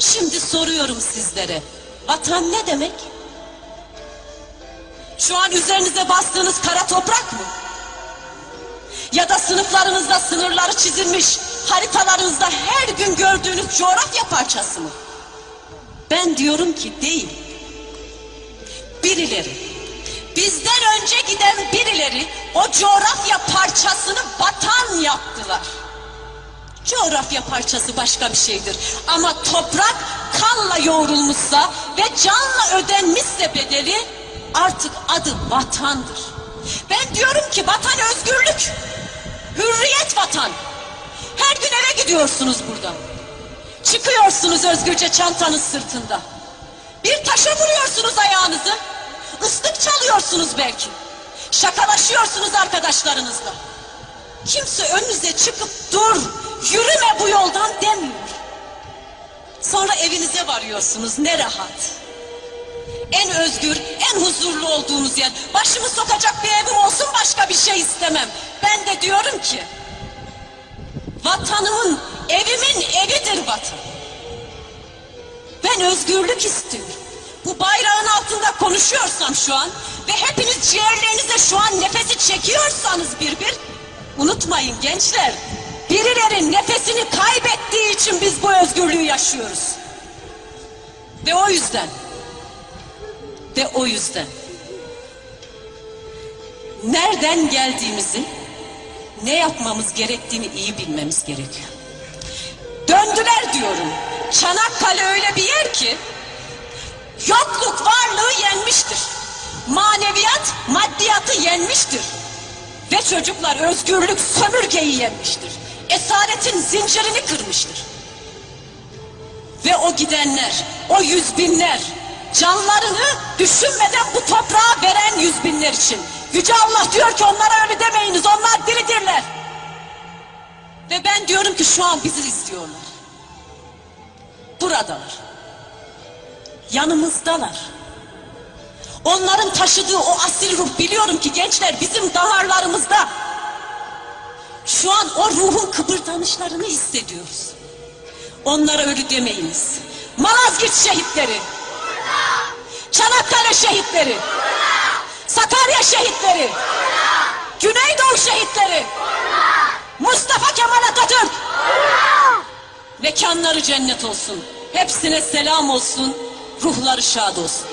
Şimdi soruyorum sizlere. Vatan ne demek? Şu an üzerinize bastığınız kara toprak mı? Ya da sınıflarınızda sınırları çizilmiş, haritalarınızda her gün gördüğünüz coğrafya parçası mı? Ben diyorum ki değil. Birileri, bizden önce giden birileri o coğrafya parçasını vatan yaptılar. Coğrafya parçası başka bir şeydir. Ama toprak kanla yoğrulmuşsa ve canla ödenmişse bedeli artık adı vatandır. Ben diyorum ki vatan özgürlük. Hürriyet vatan. Her gün eve gidiyorsunuz buradan. Çıkıyorsunuz özgürce çantanız sırtında. Bir taşa vuruyorsunuz ayağınızı. Islık çalıyorsunuz belki. Şakalaşıyorsunuz arkadaşlarınızla. Kimse önünüze çıkıp dur, yürüme bu yoldan demiyor. Sonra evinize varıyorsunuz ne rahat. En özgür, en huzurlu olduğunuz yer. Başımı sokacak bir evim olsun başka bir şey istemem. Ben de diyorum ki, vatanımın, evimin evidir vatan. Ben özgürlük istiyorum. Bu bayrağın altında konuşuyorsam şu an ve hepiniz ciğerlerinize şu an nefesi çekiyorsanız bir bir, unutmayın gençler, birilerin nefesini kaybettiği için biz bu özgürlüğü yaşıyoruz. Ve o yüzden, ve o yüzden, nereden geldiğimizi, ne yapmamız gerektiğini iyi bilmemiz gerekiyor. Döndüler diyorum. Çanakkale öyle bir yer ki yokluk varlığı yenmiştir. Maneviyat maddiyatı yenmiştir. Ve çocuklar özgürlük sömürgeyi yenmiştir. Esaretin zincirini kırmıştır. Ve o gidenler, o yüz binler, canlarını düşünmeden bu toprağa veren yüz binler için. Yüce Allah diyor ki onlara öyle demeyiniz, onlar diridirler. Ve ben diyorum ki şu an bizi istiyorlar. Buradalar. Yanımızdalar. Onların taşıdığı o asil ruh biliyorum ki gençler bizim damarlarımızda. Şu an o ruhun kıpırdanışlarını hissediyoruz. Onlara ölü demeyiniz. Malazgirt şehitleri. Çanakkale şehitleri. Sakarya şehitleri. Güneydoğu şehitleri. Mustafa Kemal Atatürk. Mekanları cennet olsun. Hepsine selam olsun. Ruhları şad olsun.